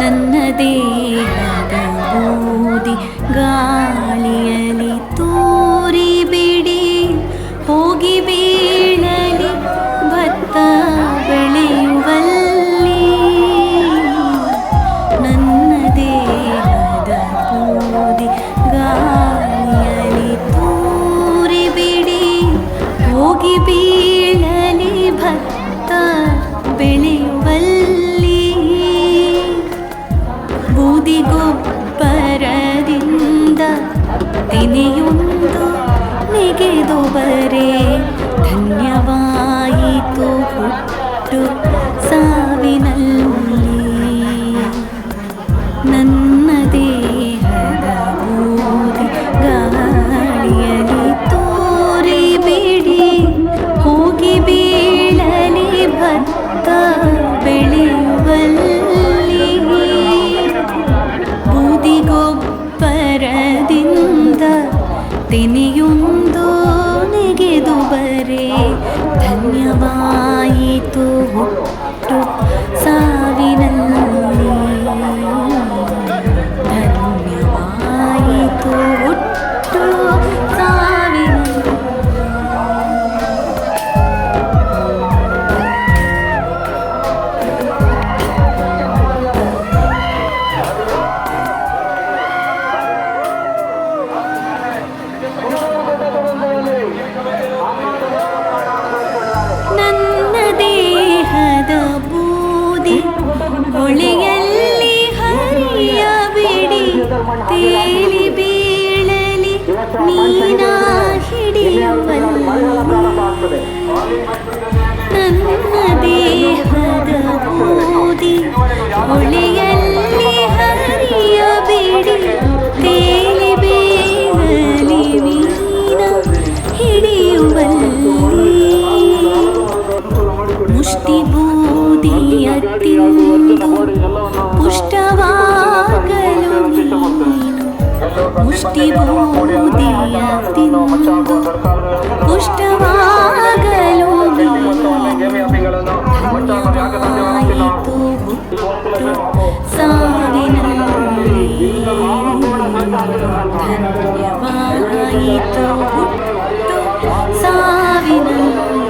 ನನ್ನ ದೇಹದ ಬೂದಿ ಗಾಳಿಯಲಿ ತೂರಿ ಬಿಡಿ ಹೋಗಿ ಬೀಳಲಿ ಭತ್ತ ಬೆಳೆಯುವಲ್ಲಿ. ನನ್ನ ದೇಹದ ಬೂದಿ ಗಾಳಿಯಲಿ ತೂರಿ ಬಿಡಿ ಹೋಗಿ ಬೀಳಲಿ ಭತ್ತ ಬೆಳೆಯುವಲ್ಲಿ. ಬೂದಿಗೊಬ್ಬರದಿಂದ ತೆನೆಯೊಂದು ನೆಗೆದು ಬರೆ ಧನ್ಯವಾಯಿತು ಹುಟ್ಟು ತೆನೆಯೊಂದು ನೆಗೆದು ಬರೆ. ಧನ್ಯವಾಯಿತು. ನನ್ನ ದೇಹದ ಬೂದಿ ಹೊಳೆಯಲ್ಲಿ ಹರಿಯ ಬಿಡಿ ತೇಲಿ ಬೀಳಲಿ ಮೀನ ಹಿಡಿಯುವಲ್ಲಿ ನನ್ನ ದೇಹದ ಬೂದಿ ಹೊಳೆಯಲ್ಲಿ മുഷ്ടിഭൂതിയത്തിൻ പുഷ്ടവാകലും മുഷ്ടിഭൂതിയത്തിൻ പുഷ്ടവാകലും ധന്യവായതു പുത്രു സാധിനായി ധന്യവായതു പുത്രു സാവിനായി